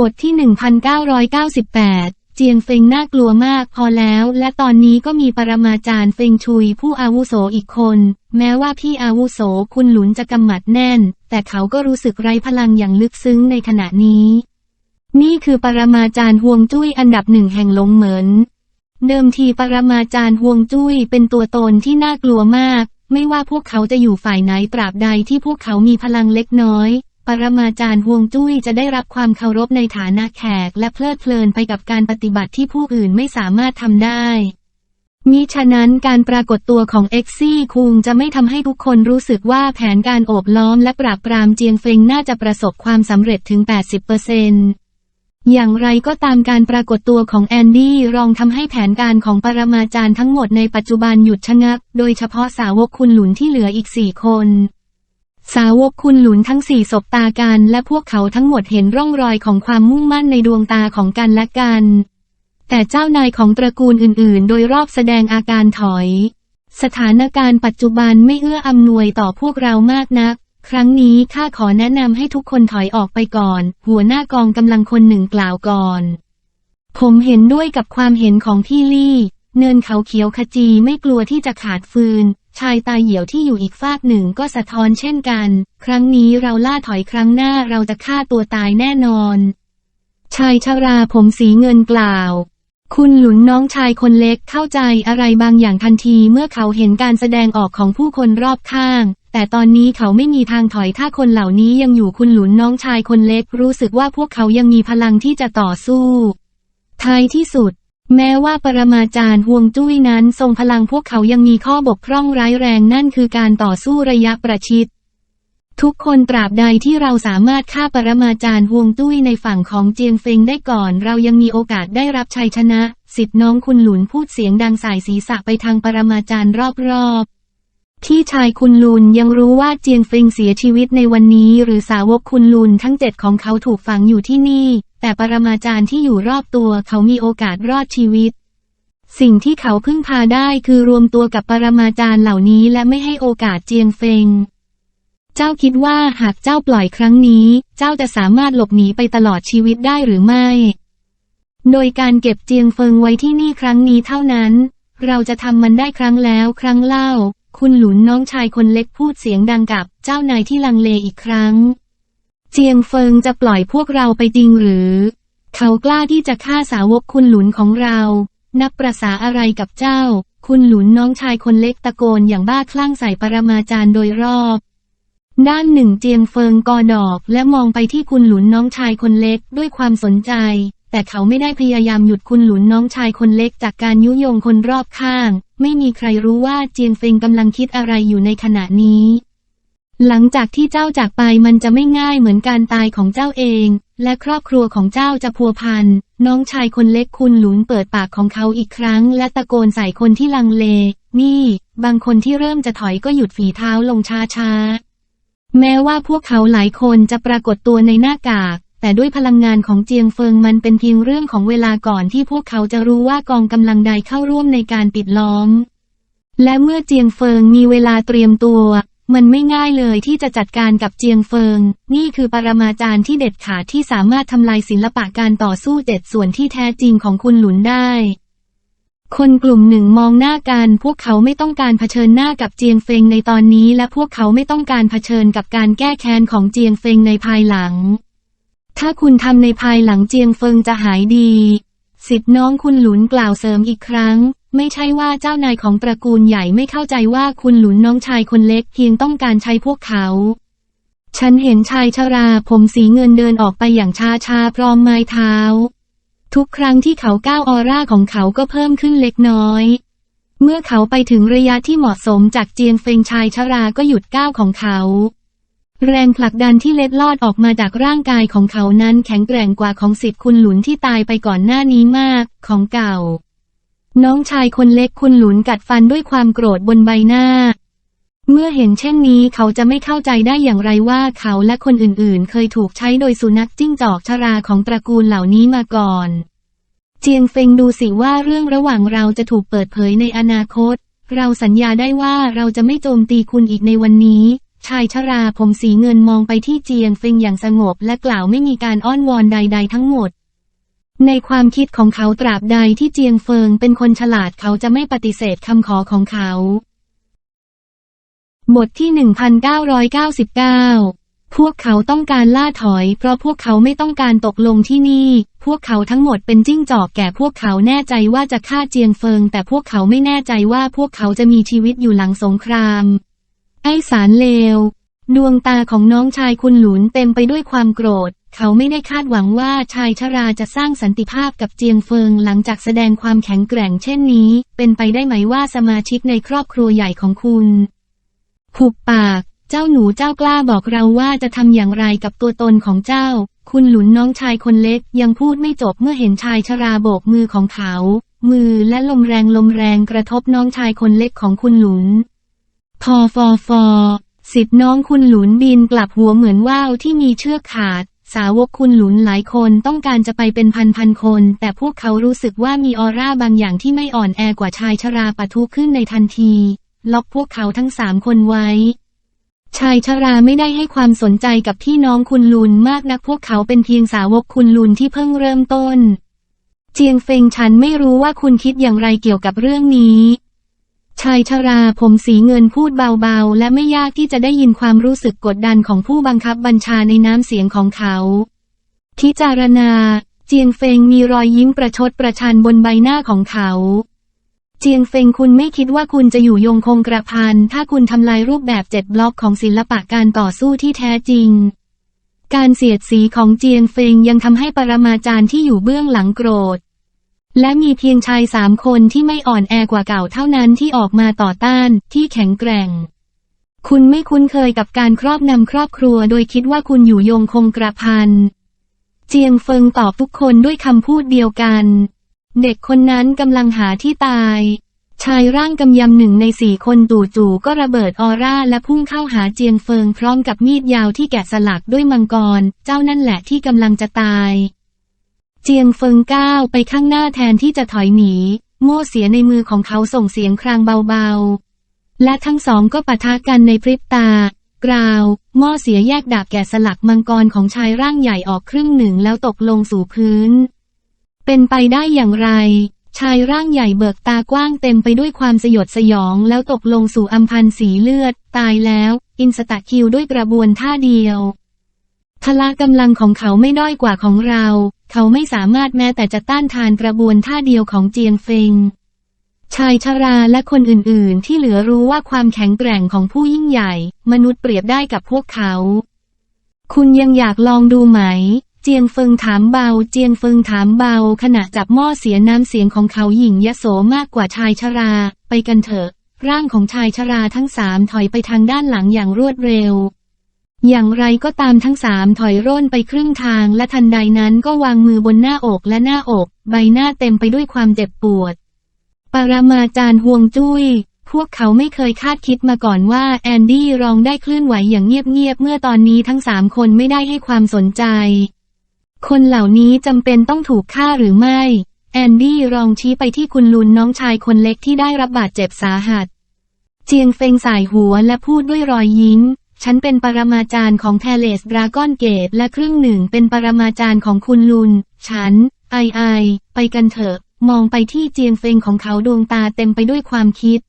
บทที่ 1998 เจียงเฟิงน่ากลัวมากพอแล้ว และตอนนี้ก็มีปรมาจารย์เฟิงชุยผู้อาวุโสอีกคน แม้ว่าพี่อาวุโสคุณหลุนจะกำหมัดแน่น แต่เขาก็รู้สึกไร้พลังอย่างลึกซึ้งในขณะนี้ นี่คือปรมาจารย์ฮวงจุ้ยอันดับหนึ่งแห่งหลงเหมินเดิมทีปรมาจารย์ฮวงจุ้ยเป็นตัวตนที่น่ากลัวมาก ไม่ว่าพวกเขาจะอยู่ฝ่ายไหนตราบใดที่พวกเขามีพลังเล็กน้อย ปรมาจารย์ฮวงจุ้ยจะได้รับความเคารพในฐานะแขก และเพลิดเพลินไปกับการปฏิบัติที่ผู้อื่นไม่สามารถทำได้มิฉะนั้นการปรากฏตัวของเอ็กซี่คุงจะไม่ทำให้ทุกคนรู้สึกว่าแผนการโอบล้อมและปราบปรามเจียงเฟงน่าจะประสบความสำเร็จถึง 80%อย่างไรก็ตามการปรากฏตัวของแอนดี้รองทำให้แผนการของปรมาจารย์ทั้งหมดในปัจจุบันหยุดชะงัก โดยเฉพาะสาวกคุณหลุนที่เหลืออีกสี่คน สาวกคุณหลุนทั้งสี่สบตากันและพวกเขาทั้งหมดเห็นร่องรอยของความมุ่งมั่นในดวงตาของกันและกัน แต่เจ้านายของตระกูลอื่นๆ โดยรอบแสดงอาการถอย สถานการณ์ปัจจุบันไม่เอื้ออำนวยต่อพวกเรามากนัก ครั้งนี้ข้าขอแนะนำให้ทุกคนถอยออกไปก่อน หัวหน้ากองกำลังคนหนึ่งกล่าวก่อน ผมเห็นด้วยกับความเห็นของพี่ลี่ เนินเขาเขียวขจีไม่กลัวที่จะขาดฟืน ชายตายเหี่ยวที่อยู่อีกฟากหนึ่งก็สะท้อนเช่นกัน ครั้งนี้เราล่าถอยครั้งหน้าเราจะฆ่าตัวตายแน่นอน ชายชราผมสีเงินกล่าว คุณหลุนน้องชายคนเล็กเข้าใจอะไรบางอย่างทันทีเมื่อเขาเห็นการแสดงออกของผู้คนรอบข้าง แต่ตอนนี้เขาไม่มีทางถอยถ้าคนเหล่านี้ยังอยู่คุณหลุนน้องชายคนเล็กรู้สึกว่าพวกเขายังมีพลังที่จะต่อสู้ท้ายที่สุด แม้ว่าปรมาจารย์ห่วงจุ้ยนั้นทรงพลังพวกเขายังมีข้อบกพร่องร้ายแรงนั่นคือการต่อสู้ระยะประชิด ทุกคนตราบใดที่เราสามารถฆ่าปรมาจารย์ห่วงจุ้ยในฝั่งของเจียงเฟงได้ก่อน เรายังมีโอกาสได้รับชัยชนะ สิทธิ์น้องคุณหลุนพูดเสียงดังสายศีรษะไปทางปรมาจารย์รอบๆ ที่ชายคุณลุนยังรู้ว่าเจียงเฟงเสียชีวิตในวันนี้ หรือสาวกคุณลุนทั้งเจ็ดของเขาถูกฝังอยู่ที่นี่ แต่ปรมาจารย์ที่อยู่รอบตัวเขามีโอกาสรอดชีวิต สิ่งที่เขาพึ่งพาได้คือรวมตัวกับปรมาจารย์เหล่านี้และไม่ให้โอกาสเจียงเฟง เจ้าคิดว่าหากเจ้าปล่อยครั้งนี้ เจ้าจะสามารถหลบหนีไปตลอดชีวิตได้หรือไม่ โดยการเก็บเจียงเฟิงไว้ที่นี่ครั้งนี้เท่านั้น เราจะทำมันได้ครั้งแล้วครั้งเล่า คุณหลุนน้องชายคนเล็กพูดเสียงดังกับเจ้านายที่ลังเลอีกครั้ง เจียงเฟิงจะปล่อยพวกเราไปจริงหรือ เขากล้าที่จะฆ่าสาวกคุณหลุนของเรา นับประษาอะไรกับเจ้า คุณหลุนน้องชายคนเล็กตะโกนอย่างบ้าคลั่งใส่ปรมาจารย์โดยรอบ ด้านหนึ่งเจียงเฟิงกอดอกและมองไปที่คุณหลุนน้องชายคนเล็กด้วยความสนใจ แต่เขาไม่ได้พยายามหยุดคุณหลุนน้องชายคนเล็กจากการยุยงคนรอบข้าง ไม่มีใครรู้ว่าเจียงเฟิงกำลังคิดอะไรอยู่ในขณะนี้ หลังจากที่เจ้าจากไปมันจะไม่ง่ายเหมือนการตายของเจ้าเอง และครอบครัวของเจ้าจะพัวพัน น้องชายคนเล็กคุณหลุนเปิดปากของเขาอีกครั้ง และตะโกนใส่คนที่ลังเล นี่ บางคนที่เริ่มจะถอยก็หยุดฝีเท้าลงช้าๆแม้ว่าพวกเขาหลายคนจะปรากฏตัวในหน้ากาก แต่ด้วยพลังงานของเจียงเฟิงมันเป็นเพียงเรื่องของเวลาก่อนที่พวกเขาจะรู้ว่ากองกำลังใดเข้าร่วมในการปิดล้อม และเมื่อเจียงเฟิงมีเวลาเตรียมตัว มันไม่ง่ายเลยที่จะจัดการกับเจียงเฟิง นี่คือปรมาจารย์ที่เด็ดขาดที่สามารถทำลายศิลปะการต่อสู้เจ็ดส่วนที่แท้จริงของคุณหลุนได้คนกลุ่มหนึ่งมองหน้ากัน พวกเขาไม่ต้องการเผชิญหน้ากับเจียงเฟงในตอนนี้ และพวกเขาไม่ต้องการเผชิญกับการแก้แค้นของเจียงเฟงในภายหลัง ถ้าคุณทำในภายหลังเจียงเฟิงจะหายดีสิทธิ์น้องคุณหลุนกล่าวเสริมอีกครั้ง ไม่ใช่ว่าเจ้านายของตระกูลใหญ่ไม่เข้าใจว่าคุณหลุนน้องชายคนเล็กเพียงต้องการใช้พวกเขา ฉันเห็นชายชราผมสีเงินเดินออกไปอย่างช้าชาๆพร้อมไม้เท้า ทุกครั้งที่เขาก้าวออร่าของเขาก็เพิ่มขึ้นเล็กน้อย เมื่อเขาไปถึงระยะที่เหมาะสมจากเจียงเฟงชายชราก็หยุดก้าวของเขา แรงผลักดันที่เล็ดลอดออกมาจากร่างกายของเขานั้นแข็งแกร่งกว่าของสิทธิ์คุณหลุนที่ตายไปก่อนหน้านี้มาก ของเก่า น้องชายคนเล็กคุณหลุนกัดฟันด้วยความโกรธบนใบหน้า เมื่อเห็นเช่นนี้เขาจะไม่เข้าใจได้อย่างไรว่าเขาและคนอื่นๆ เคยถูกใช้โดยสุนัขจิ้งจอกชราของตระกูลเหล่านี้มาก่อน เจียงเฟงดูสิว่าเรื่องระหว่างเราจะถูกเปิดเผยในอนาคต เราสัญญาได้ว่าเราจะไม่โจมตีคุณอีกในวันนี้ ชายชราผมสีเงินมองไปที่เจียงเฟิงอย่างสงบและกล่าวไม่มีการอ้อนวอนใด ๆ ทั้งหมด ในความคิดของเขาตราบใดที่เจียงเฟิงเป็นคนฉลาดเขาจะไม่ปฏิเสธคำขอของเขา บทที่ 1999 พวกเขาต้องการล่าถอย เพราะพวกเขาไม่ต้องการตกลงที่นี่ พวกเขาทั้งหมดเป็นจิ้งจอกแก่พวกเขาแน่ใจว่าจะฆ่าเจียงเฟิง แต่พวกเขาไม่แน่ใจว่าพวกเขาจะมีชีวิตอยู่หลังสงคราม ไอสารเลว ดวงตาของน้องชายคุณหลุนเต็มไปด้วยความโกรธ เขาไม่ได้คาดหวังว่าชายชราจะสร้างสันติภาพกับเจียงเฟิงหลังจากแสดงความแข็งแกร่งเช่นนี้ เป็นไปได้ไหมว่าสมาชิกในครอบครัวใหญ่ของคุณผูกปากเจ้าหนูเจ้ากล้าบอกเราว่าจะทำอย่างไรกับตัวตนของเจ้า คุณหลุนน้องชายคนเล็กยังพูดไม่จบเมื่อเห็นชายชราโบกมือของเขา มือและลมแรงลมแรงกระทบน้องชายคนเล็กของคุณหลุน พอฟอฟอสิทธิ์น้องคุณหลุนบินกลับหัวเหมือนว่าวที่มีเชือกขาด สาวกคุณหลุนหลายคนต้องการจะไปเป็นพันพันคน แต่พวกเขารู้สึกว่ามีออร่าบางอย่างที่ไม่อ่อนแอกว่าชายชราปะทุขึ้นในทันที ล็อกพวกเขาทั้งสามคนไว้ ชายชราไม่ได้ให้ความสนใจกับที่น้องคุณลุนมากนักพวกเขาเป็นเพียงสาวกคุณลุนที่เพิ่งเริ่มต้น เจียงเฟงฉันไม่รู้ว่าคุณคิดอย่างไรเกี่ยวกับเรื่องนี้ ชายชราผมสีเงินพูดเบาๆ และไม่ยากที่จะได้ยินความรู้สึกกดดันของผู้บังคับบัญชาในน้ำเสียงของเขา พิจารณา เจียงเฟงมีรอยยิ้มประชดประชันบนใบหน้าของเขา เจียงเฟงคุณไม่คิดว่าคุณจะอยู่ยงคงกระพัน ถ้าคุณทำลายรูปแบบเจ็ดบล็อกของศิลปะการต่อสู้ที่แท้จริง การเสียดสีของเจียงเฟงยังทำให้ปรมาจารย์ที่อยู่เบื้องหลังโกรธ และมีเพียงชายสามคนที่ไม่อ่อนแอกว่าเก่าเท่านั้นที่ออกมาต่อต้านที่แข็งแกร่ง คุณไม่คุ้นเคยกับการครอบนำครอบครัวโดยคิดว่าคุณอยู่ยงคงกระพัน เจียงเฟิงตอบทุกคนด้วยคำพูดเดียวกัน เด็กคนนั้นกำลังหาที่ตาย ชายร่างกำยำหนึ่งในสี่คนจู่ๆก็ระเบิดออร่าและพุ่งเข้าหาเจียงเฟิงพร้อมกับมีดยาวที่แกะสลักด้วยมังกร เจ้านั่นแหละที่กำลังจะตาย เจียงเฟิงก้าวไปข้างหน้าแทนที่จะถอยหนีโม่เสียในมือของเขาส่งเสียงครางเบาๆ และทั้งสองก็ปะทะกันในพริบตา กราวหม้อเสียแยกดาบแกะสลักมังกรของชายร่างใหญ่ออกครึ่งหนึ่งแล้วตกลงสู่พื้น เป็นไปได้อย่างไร ชายร่างใหญ่เบิกตากว้างเต็มไปด้วยความสยดสยองแล้วตกลงสู่อัมพันสีเลือด ตายแล้ว อินสตาคิวด้วยกระบวนท่าเดียว พละกำลังของเขาไม่ด้อยกว่าของเรา เขาไม่สามารถแม้แต่จะต้านทานกระบวนท่าเดียวของเจียงเฟง ชายชราและคนอื่นๆ ที่เหลือรู้ว่าความแข็งแกร่งของผู้ยิ่งใหญ่ มนุษย์เปรียบได้กับพวกเขา คุณยังอยากลองดูไหม เจียงเฟิงถามเบา เจียงเฟิงถามเบา ขณะจับหม้อเสียน้ำเสียงของเขาหญิงยโสมากกว่าชายชรา ไปกันเถอะ ร่างของชายชราทั้งสามถอยไปทางด้านหลังอย่างรวดเร็ว อย่างไรก็ตามทั้งสามถอยร่นไปครึ่งทางและทันใดนั้นก็วางมือบนหน้าอกและหน้าอก ใบหน้าเต็มไปด้วยความเจ็บปวด ปรมาจารย์ห่วงจุย้ย พวกเขาไม่เคยคาดคิดมาก่อนว่าแอนดี้รองได้เคลื่อนไหวอย่างเงียบๆเมื่อตอนนี้ทั้งสามคนไม่ได้ให้ความสนใจ คนเหล่านี้จำเป็นต้องถูกฆ่าหรือไม่ แอนดี้รองชี้ไปที่คุณลุนน้องชายคนเล็กที่ได้รับบาดเจ็บสาหัส เจียงเฟงสายหัวและพูดด้วยรอยยิ้ม ฉันเป็นปรมาจารย์ของแพเลสดราก้อนเกตและครึ่งหนึ่งเป็นปรมาจารย์ของคุณลุน ฉัน ไอไอ ไปกันเถอะ มองไปที่เจียงเฟงของเขาดวงตาเต็มไปด้วยความคิด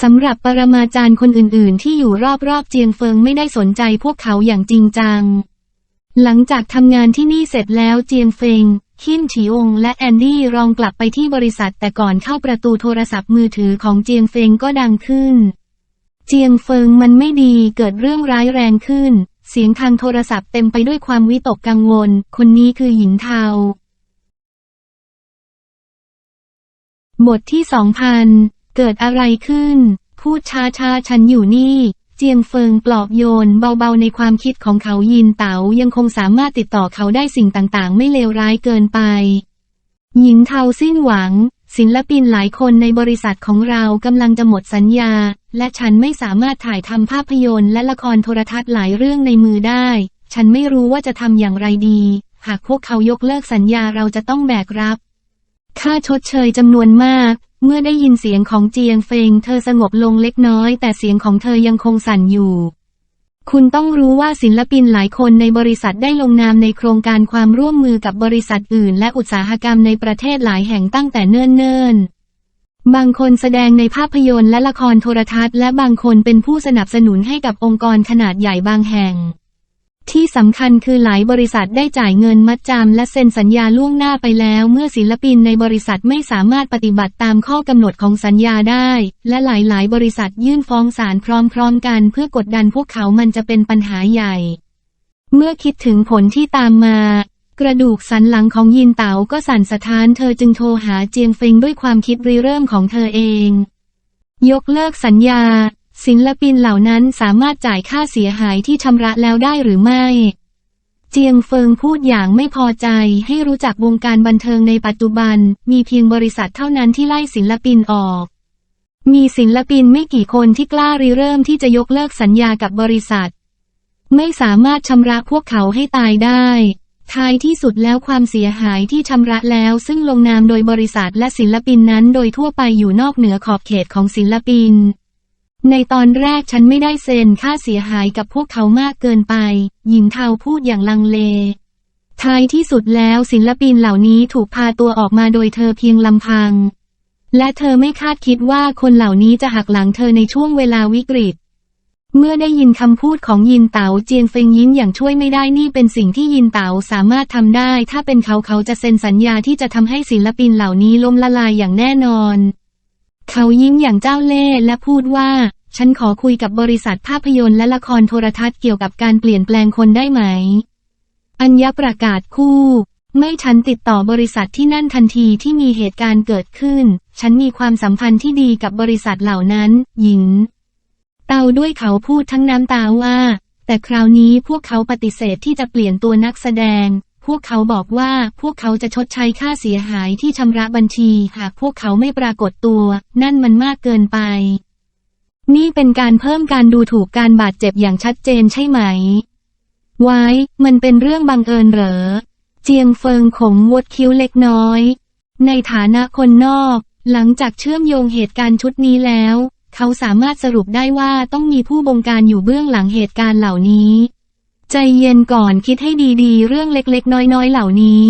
สำหรับปรมาจารย์คนอื่นๆ ที่อยู่รอบๆเจียงเฟิงไม่ได้สนใจพวกเขาอย่างจริงจัง หลังจากทำงานที่นี่เสร็จแล้วเจียงเฟงคินฉีองและแอนดี้รองกลับไปที่บริษัทแต่ก่อนเข้าประตูโทรศัพท์มือถือของเจียงเฟงก็ดังขึ้น เจียงเฟิงมันไม่ดีเกิดเรื่องร้ายแรงขึ้น เสียงทางโทรศัพท์เต็มไปด้วยความวิตกกังวล คนนี้คือหญิงเทาบทที่สองพันเกิดอะไรขึ้น พูดช้าช้าๆฉันอยู่นี่ เจียงเฟิงปลอบโยนเบาๆในความคิดของเขายินเต๋ายังคงสามารถติดต่อเขาได้สิ่งต่างๆ ไม่เลวร้ายเกินไป หญิงเทาสิ้นหวัง ศิลปินหลายคนในบริษัทของเรากำลังจะหมดสัญญา และฉันไม่สามารถถ่ายทำภาพยนตร์และละครโทรทัศน์หลายเรื่องในมือได้ ฉันไม่รู้ว่าจะทำอย่างไรดี หากพวกเขายกเลิกสัญญาเราจะต้องแบกรับ ค่าชดเชยจำนวนมาก เมื่อได้ยินเสียงของเจียงเฟง เธอสงบลงเล็กน้อย แต่เสียงของเธอยังคงสั่นอยู่คุณต้องรู้ว่าศิลปินหลายคนในบริษัทได้ลงนามในโครงการความร่วมมือกับบริษัทอื่น และอุตสาหกรรมในประเทศหลายแห่งตั้งแต่เนิ่นๆ บางคนแสดงในภาพยนตร์และละครโทรทัศน์และบางคนเป็นผู้สนับสนุนให้กับองค์กรขนาดใหญ่บางแห่ง ที่สำคัญคือหลายบริษัทได้จ่ายเงินมัดจำและเซ็นสัญญาล่วงหน้าไปแล้ว เมื่อศิลปินในบริษัทไม่สามารถปฏิบัติตามข้อกำหนดของสัญญาได้ และหลายๆ บริษัทยื่นฟ้องศาลพร้อม ๆ กันเพื่อกดดันพวกเขามันจะเป็นปัญหาใหญ่ เมื่อคิดถึงผลที่ตามมา กระดูกสันหลังของยินเต๋าก็สั่นสะท้านเธอจึงโทรหาเจียงเฟงด้วยความคิดริเริ่มของเธอเอง ยกเลิกสัญญา ศิลปินเหล่านั้นสามารถจ่ายค่าเสียหายที่ชำระแล้วได้หรือไม่ เจียงเฟิงพูดอย่างไม่พอใจให้รู้จักวงการบันเทิงในปัจจุบัน มีเพียงบริษัทเท่านั้นที่ไล่ศิลปินออก มีศิลปินไม่กี่คนที่กล้าริเริ่มที่จะยกเลิกสัญญากับบริษัท ไม่สามารถชำระพวกเขาให้ตายได้ ท้ายที่สุดแล้วความเสียหายที่ชำระแล้วซึ่งลงนามโดยบริษัทและศิลปินนั้นโดยทั่วไปอยู่นอกเหนือขอบเขตของศิลปิน ในตอนแรกฉันไม่ได้เซ็นค่าเสียหายกับพวกเขามากเกินไป หญิงเทาพูดอย่างลังเล ท้ายที่สุดแล้วศิลปินเหล่านี้ถูกพาตัวออกมาโดยเธอเพียงลำพัง และเธอไม่คาดคิดว่าคนเหล่านี้จะหักหลังเธอในช่วงเวลาวิกฤต เมื่อได้ยินคำพูดของยินเต๋าเจียงเฟงยิ้มอย่างช่วยไม่ได้นี่เป็นสิ่งที่ยินเต๋าสามารถทำได้ ถ้าเป็นเขาเขาจะเซ็นสัญญาที่จะทำให้ศิลปินเหล่านี้ล้มละลายอย่างแน่นอน เขายิ้มอย่างเจ้าเล่ห์และพูดว่า ฉันขอคุยกับบริษัทภาพยนตร์และละครโทรทัศน์เกี่ยวกับการเปลี่ยนแปลงคนได้ไหม อัญญประกาศคู่ ไม่ฉันติดต่อบริษัทที่นั่นทันทีที่มีเหตุการณ์เกิดขึ้น ฉันมีความสัมพันธ์ที่ดีกับบริษัทเหล่านั้น หญิง เตาด้วยเขาพูดทั้งน้ำตาว่า แต่คราวนี้พวกเขาปฏิเสธที่จะเปลี่ยนตัวนักแสดง พวกเขาบอกว่าพวกเขาจะชดใช้ค่าเสียหายที่ชำระบัญชี หากพวกเขาไม่ปรากฏตัว นั่นมันมากเกินไป นี่เป็นการเพิ่มการดูถูกการบาดเจ็บอย่างชัดเจนใช่ไหม ไว้ มันเป็นเรื่องบังเอิญเหรอ เจียงเฟิงขมวดคิ้วเล็กน้อย ในฐานะคนนอกหลังจากเชื่อมโยงเหตุการณ์ชุดนี้แล้ว เขาสามารถสรุปได้ว่าต้องมีผู้บงการอยู่เบื้องหลังเหตุการณ์เหล่านี้ ใจเย็นก่อนคิดให้ดีๆ เรื่องเล็กๆ น้อยๆ เหล่านี้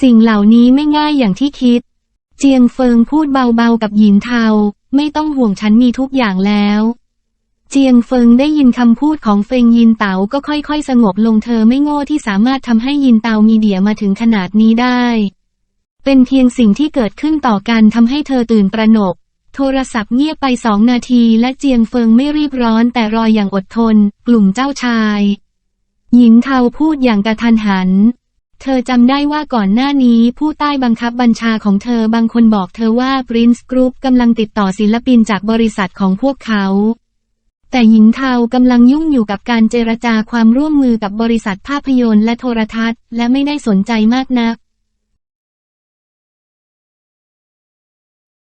สิ่งเหล่านี้ไม่ง่ายอย่างที่คิด เจียงเฟิงพูดเบาๆกับหญินเทา ไม่ต้องห่วงฉันมีทุกอย่างแล้วเจียงเฟิงได้ยินคำพูดของเฟงยินเต๋าก็ค่อยๆ สงบลงเธอไม่โง่ที่สามารถทำให้ยินเตามีเดียมาถึงขนาดนี้ได้ เป็นเพียงสิ่งที่เกิดขึ้นต่อกันทำให้เธอตื่นประหนก โทรศัพท์เงียบไปสองนาทีและเจียงเฟิงไม่รีบร้อนแต่รออย่างอดทน กลุ่มเจ้าชาย หญิงเทาพูดอย่างกระทันหัน เธอจำได้ว่าก่อนหน้านี้ผู้ใต้บังคับบัญชาของเธอบางคนบอกเธอว่า Prince Group กำลังติดต่อศิลปินจากบริษัทของพวกเขา แต่หญิงเทากำลังยุ่งอยู่กับการเจรจาความร่วมมือกับบริษัทภาพยนตร์และโทรทัศน์ และไม่ได้สนใจมากนัก